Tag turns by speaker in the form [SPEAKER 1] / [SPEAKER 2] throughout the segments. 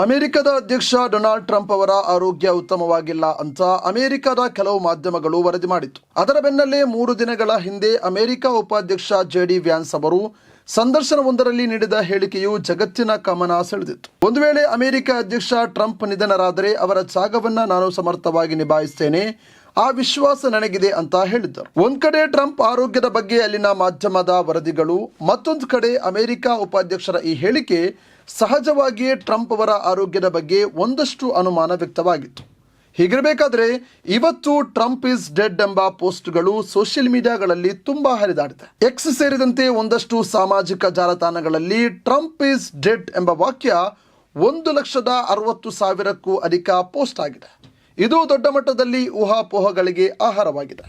[SPEAKER 1] ಅಮೆರಿಕದ ಅಧ್ಯಕ್ಷ Donald Trump ಅವರ ಆರೋಗ್ಯ ಉತ್ತಮವಾಗಿಲ್ಲ ಅಂತ ಅಮೆರಿಕದ ಕೆಲವು ಮಾಧ್ಯಮಗಳು ವರದಿ ಮಾಡಿತ್ತು. ಅದರ ಬೆನ್ನಲ್ಲೇ ಮೂರು ದಿನಗಳ ಹಿಂದೆ ಅಮೆರಿಕ ಉಪಾಧ್ಯಕ್ಷ ಜೆ ಡಿ ವ್ಯಾನ್ಸ್ ಅವರು ಸಂದರ್ಶನವೊಂದರಲ್ಲಿ ನೀಡಿದ ಹೇಳಿಕೆಯು ಜಗತ್ತಿನ ಗಮನ ಸೆಳೆದಿತ್ತು. ಒಂದು ವೇಳೆ ಅಮೆರಿಕ ಅಧ್ಯಕ್ಷ ಟ್ರಂಪ್ ನಿಧನರಾದರೆ ಅವರ ಜಾಗವನ್ನ ನಾನು ಸಮರ್ಥವಾಗಿ ನಿಭಾಯಿಸ್ತೇನೆ, ಆ ವಿಶ್ವಾಸ ನನಗಿದೆ ಅಂತ ಹೇಳಿದ್ದರು. ಒಂದ್ ಕಡೆ ಟ್ರಂಪ್ ಆರೋಗ್ಯದ ಬಗ್ಗೆ ಅಲ್ಲಿನ ಮಾಧ್ಯಮದ ವರದಿಗಳು, ಮತ್ತೊಂದು ಕಡೆ ಅಮೆರಿಕ ಉಪಾಧ್ಯಕ್ಷರ ಈ ಹೇಳಿಕೆ ಸಹಜವಾಗಿಯೇ ಟ್ರಂಪ್ ಅವರ ಆರೋಗ್ಯದ ಬಗ್ಗೆ ಒಂದಷ್ಟು ಅನುಮಾನ ವ್ಯಕ್ತವಾಗಿತ್ತು. ಹೀಗಿರಬೇಕಾದ್ರೆ ಇವತ್ತು ಟ್ರಂಪ್ ಇಸ್ ಡೆಡ್ ಎಂಬ ಪೋಸ್ಟ್ಗಳು ಸೋಷಿಯಲ್ ಮೀಡಿಯಾಗಳಲ್ಲಿ ತುಂಬಾ ಹರಿದಾಡಿದೆ. ಎಕ್ಸ್ ಸೇರಿದಂತೆ ಒಂದಷ್ಟು ಸಾಮಾಜಿಕ ಜಾಲತಾಣಗಳಲ್ಲಿ ಟ್ರಂಪ್ ಇಸ್ ಡೆಡ್ ಎಂಬ ವಾಕ್ಯ ಒಂದು ಲಕ್ಷದ ಅರವತ್ತು ಸಾವಿರಕ್ಕೂ ಅಧಿಕ ಪೋಸ್ಟ್ ಆಗಿದೆ. ಇದು ದೊಡ್ಡ ಮಟ್ಟದಲ್ಲಿ ಊಹಾಪೋಹಗಳಿಗೆ ಆಹಾರವಾಗಿದೆ.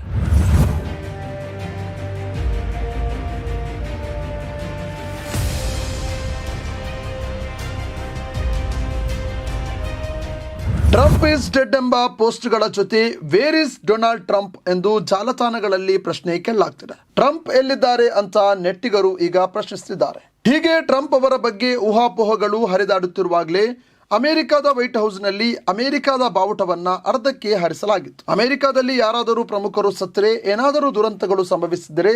[SPEAKER 1] ಟ್ರಂಪ್ ಇಸ್ ಡೆಡ್ ಎಂಬ ಪೋಸ್ಟ್ಗಳ ಜೊತೆ ವೇರ್ ಇಸ್ ಡೊನಾಲ್ಡ್ ಟ್ರಂಪ್ ಎಂದು ಜಾಲತಾಣಗಳಲ್ಲಿ ಪ್ರಶ್ನೆ ಕೇಳಲಾಗ್ತಿದೆ. ಟ್ರಂಪ್ ಎಲ್ಲಿದ್ದಾರೆ ಅಂತ ನೆಟ್ಟಿಗರು ಈಗ ಪ್ರಶ್ನಿಸುತ್ತಿದ್ದಾರೆ ಹೀಗೆ ಟ್ರಂಪ್ ಅವರ ಬಗ್ಗೆ ಊಹಾಪೋಹಗಳು ಹರಿದಾಡುತ್ತಿರುವಾಗಲೇ ಅಮೆರಿಕದ ವೈಟ್ ಹೌಸ್ನಲ್ಲಿ ಅಮೆರಿಕದ ಬಾವುಟವನ್ನ ಅರ್ಧಕ್ಕೆ ಹರಿಸಲಾಗಿತ್ತು. ಅಮೆರಿಕದಲ್ಲಿ ಯಾರಾದರೂ ಪ್ರಮುಖರು ಸತ್ತರೆ, ಏನಾದರೂ ದುರಂತಗಳು ಸಂಭವಿಸಿದರೆ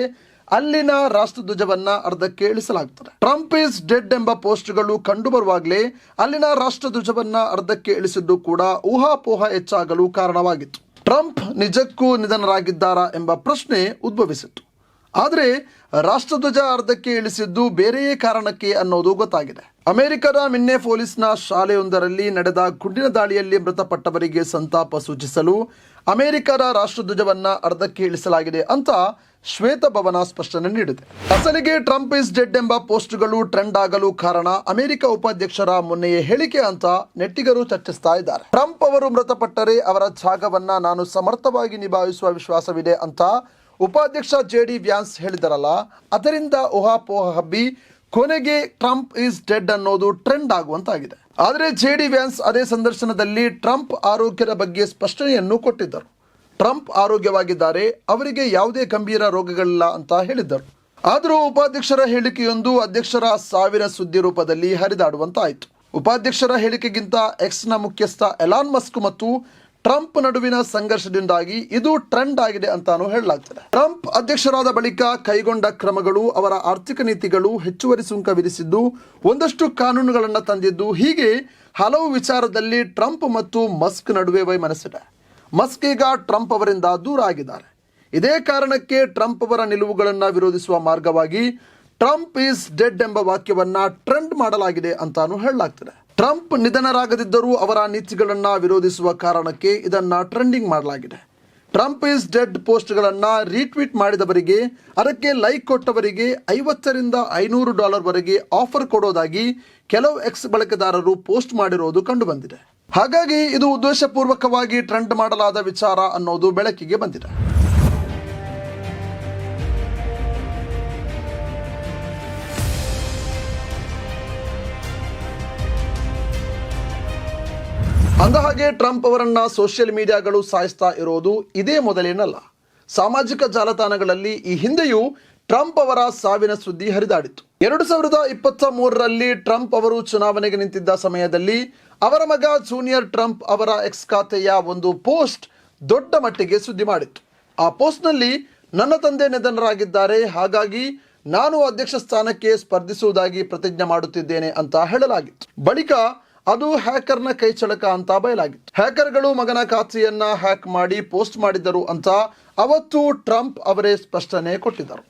[SPEAKER 1] ಅಲ್ಲಿನ ರಾಷ್ಟ್ರಧ್ವಜವನ್ನ ಅರ್ಧಕ್ಕೆ ಇಳಿಸಲಾಗುತ್ತದೆ ಟ್ರಂಪ್ ಇಸ್ ಡೆಡ್ ಎಂಬ ಪೋಸ್ಟ್ಗಳು ಕಂಡು ಬರುವಾಗಲೇ ಅಲ್ಲಿನ ರಾಷ್ಟ್ರಧ್ವಜವನ್ನ ಅರ್ಧಕ್ಕೆ ಇಳಿಸಿದ್ದು ಕೂಡ ಊಹಾಪೋಹ ಹೆಚ್ಚಾಗಲು ಕಾರಣವಾಗಿತ್ತು. ಟ್ರಂಪ್ ನಿಜಕ್ಕೂ ನಿಧನರಾಗಿದ್ದಾರಾ ಎಂಬ ಪ್ರಶ್ನೆ ಉದ್ಭವಿಸಿತ್ತು. ಆದರೆ ರಾಷ್ಟ್ರಧ್ವಜ ಅರ್ಧಕ್ಕೆ ಇಳಿಸಿದ್ದು ಬೇರೆಯೇ ಕಾರಣಕ್ಕೆ ಅನ್ನೋದು ಗೊತ್ತಾಗಿದೆ. ಅಮೆರಿಕದ ಮಿನ್ನೆ ಪೊಲೀಸ್ನ ಶಾಲೆಯೊಂದರಲ್ಲಿ ನಡೆದ ಗುಂಡಿನ ದಾಳಿಯಲ್ಲಿ ಮೃತಪಟ್ಟವರಿಗೆ ಸಂತಾಪ ಸೂಚಿಸಲು ಅಮೆರಿಕದ ರಾಷ್ಟ್ರಧ್ವಜವನ್ನ ಅರ್ಧಕ್ಕೆ ಇಳಿಸಲಾಗಿದೆ ಅಂತ ಶ್ವೇತಭವನ ಸ್ಪಷ್ಟನೆ ನೀಡಿದೆ. ಅಸಲಿಗೆ ಟ್ರಂಪ್ ಇಸ್ ಡೆಡ್ ಎಂಬ ಪೋಸ್ಟ್ಗಳು ಟ್ರೆಂಡ್ ಆಗಲು ಕಾರಣ ಅಮೆರಿಕ ಉಪಾಧ್ಯಕ್ಷರ ಮೊನ್ನೆಯೇ ಹೇಳಿಕೆ ಅಂತ ನೆಟ್ಟಿಗರು ಚರ್ಚಿಸ್ತಾ ಇದ್ದಾರೆ. ಟ್ರಂಪ್ ಅವರು ಮೃತಪಟ್ಟರೆ ಅವರ ಜಾಗವನ್ನ ನಾನು ಸಮರ್ಥವಾಗಿ ನಿಭಾಯಿಸುವ ವಿಶ್ವಾಸವಿದೆ ಅಂತ ಉಪಾಧ್ಯಕ್ಷ ಜೆ ಡಿ ವ್ಯಾನ್ಸ್ ಹೇಳಿದರಲ್ಲ, ಅದರಿಂದ ಊಹಾಪೋಹ ಹಬ್ಬಿ ಕೊನೆಗೆ ಟ್ರಂಪ್ ಈಸ್ ಡೆಡ್ ಅನ್ನೋದು ಟ್ರೆಂಡ್ ಆಗುವಂತಾಗಿದೆ. ಆದರೆ ಜೆ ಡಿ ವ್ಯಾನ್ಸ್ ಅದೇ ಸಂದರ್ಶನದಲ್ಲಿ ಟ್ರಂಪ್ ಆರೋಗ್ಯದ ಬಗ್ಗೆ ಸ್ಪಷ್ಟನೆಯನ್ನು ಕೊಟ್ಟಿದ್ದರು. ಟ್ರಂಪ್ ಆರೋಗ್ಯವಾಗಿದ್ದಾರೆ, ಅವರಿಗೆ ಯಾವುದೇ ಗಂಭೀರ ರೋಗಗಳಿಲ್ಲ ಅಂತ ಹೇಳಿದ್ದರು. ಆದರೂ ಉಪಾಧ್ಯಕ್ಷರ ಹೇಳಿಕೆಯೊಂದು ಅಧ್ಯಕ್ಷರ ಸಾವಿನ ಸುದ್ದಿ ರೂಪದಲ್ಲಿ ಹರಿದಾಡುವಂತಾಯಿತು. ಉಪಾಧ್ಯಕ್ಷರ ಹೇಳಿಕೆಗಿಂತ ಎಕ್ಸ್ನ ಮುಖ್ಯಸ್ಥ ಎಲಾನ್ ಮಸ್ಕ್ ಮತ್ತು ಟ್ರಂಪ್ ನಡುವಿನ ಸಂಘರ್ಷದಿಂದಾಗಿ ಇದು ಟ್ರೆಂಡ್ ಆಗಿದೆ ಅಂತಾನು ಹೇಳಲಾಗ್ತದೆ. ಟ್ರಂಪ್ ಅಧ್ಯಕ್ಷರಾದ ಬಳಿಕ ಕೈಗೊಂಡ ಕ್ರಮಗಳು, ಅವರ ಆರ್ಥಿಕ ನೀತಿಗಳು ಹೆಚ್ಚುವರಿ ಸುಂಕ ವಿಧಿಸಿದ್ದು, ಒಂದಷ್ಟು ಕಾನೂನುಗಳನ್ನು ತಂದಿದ್ದು, ಹೀಗೆ ಹಲವು ವಿಚಾರದಲ್ಲಿ ಟ್ರಂಪ್ ಮತ್ತು ಮಸ್ಕ್ ನಡುವೆ ವೈಮನಸ್ಸಿದೆ. ಮಸ್ಕ್ ಈಗ ಟ್ರಂಪ್ ಅವರಿಂದ ದೂರ ಆಗಿದ್ದಾರೆ. ಇದೇ ಕಾರಣಕ್ಕೆ ಟ್ರಂಪ್ ಅವರ ನಿಲುವುಗಳನ್ನು ವಿರೋಧಿಸುವ ಮಾರ್ಗವಾಗಿ ಟ್ರಂಪ್ ಈಸ್ ಡೆಡ್ ಎಂಬ ವಾಕ್ಯವನ್ನ ಟ್ರೆಂಡ್ ಮಾಡಲಾಗಿದೆ ಅಂತಾನು ಹೇಳಲಾಗ್ತದೆ. ಟ್ರಂಪ್ ನಿಧನರಾಗದಿದ್ದರೂ ಅವರ ನೀತಿಗಳನ್ನು ವಿರೋಧಿಸುವ ಕಾರಣಕ್ಕೆ ಇದನ್ನು ಟ್ರೆಂಡಿಂಗ್ ಮಾಡಲಾಗಿದೆ. ಟ್ರಂಪ್ ಈಸ್ ಡೆಡ್ ಪೋಸ್ಟ್ಗಳನ್ನು ರೀಟ್ವೀಟ್ ಮಾಡಿದವರಿಗೆ, ಅದಕ್ಕೆ ಲೈಕ್ ಕೊಟ್ಟವರಿಗೆ ಐವತ್ತರಿಂದ ಐನೂರು ಡಾಲರ್ವರೆಗೆ ಆಫರ್ ಕೊಡೋದಾಗಿ ಕೆಲವು ಎಕ್ಸ್ ಬಳಕೆದಾರರು ಪೋಸ್ಟ್ ಮಾಡಿರೋದು ಕಂಡುಬಂದಿದೆ. ಹಾಗಾಗಿ ಇದು ಉದ್ದೇಶಪೂರ್ವಕವಾಗಿ ಟ್ರೆಂಡ್ ಮಾಡಲಾದ ವಿಚಾರ ಅನ್ನೋದು ಬೆಳಕಿಗೆ ಬಂದಿದೆ. ಅಂದಹಾಗೆ ಟ್ರಂಪ್ ಅವರನ್ನ ಸೋಷಿಯಲ್ ಮೀಡಿಯಾಗಳು ಸಾಯಿಸ್ತಾ ಇರೋದು ಇದೇ ಮೊದಲೇನಲ್ಲ. ಸಾಮಾಜಿಕ ಜಾಲತಾಣಗಳಲ್ಲಿ ಈ ಹಿಂದೆಯೂ ಟ್ರಂಪ್ ಅವರ ಸಾವಿನ ಸುದ್ದಿ ಹರಿದಾಡಿತ್ತು. ಎರಡು ಸಾವಿರದ ಇಪ್ಪತ್ತ ಮೂರರಲ್ಲಿ ಟ್ರಂಪ್ ಅವರು ಚುನಾವಣೆಗೆ ನಿಂತಿದ್ದ ಸಮಯದಲ್ಲಿ ಅವರ ಮಗ ಜೂನಿಯರ್ ಟ್ರಂಪ್ ಅವರ ಎಕ್ಸ್ ಖಾತೆಯ ಒಂದು ಪೋಸ್ಟ್ ದೊಡ್ಡ ಮಟ್ಟಿಗೆ ಸುದ್ದಿ ಮಾಡಿತ್ತು. ಆ ಪೋಸ್ಟ್ನಲ್ಲಿ, ನನ್ನ ತಂದೆ ನಿಧನರಾಗಿದ್ದಾರೆ, ಹಾಗಾಗಿ ನಾನು ಅಧ್ಯಕ್ಷ ಸ್ಥಾನಕ್ಕೆ ಸ್ಪರ್ಧಿಸುವುದಾಗಿ ಪ್ರತಿಜ್ಞೆ ಮಾಡುತ್ತಿದ್ದೇನೆ ಅಂತ ಹೇಳಲಾಗಿತ್ತು. ಬಳಿಕ ಅದು ಹ್ಯಾಕರ್ನ ಕೈಚಳಕ ಅಂತ ಬಯಲಾಗಿತ್ತು. ಹ್ಯಾಕರ್ಗಳು ಮಗನ ಖಾತೆಯನ್ನ ಹ್ಯಾಕ್ ಮಾಡಿ ಪೋಸ್ಟ್ ಮಾಡಿದ್ದರು ಅಂತ ಅವತ್ತು ಟ್ರಂಪ್ ಅವರೇ ಸ್ಪಷ್ಟನೆ ಕೊಟ್ಟಿದ್ದರು.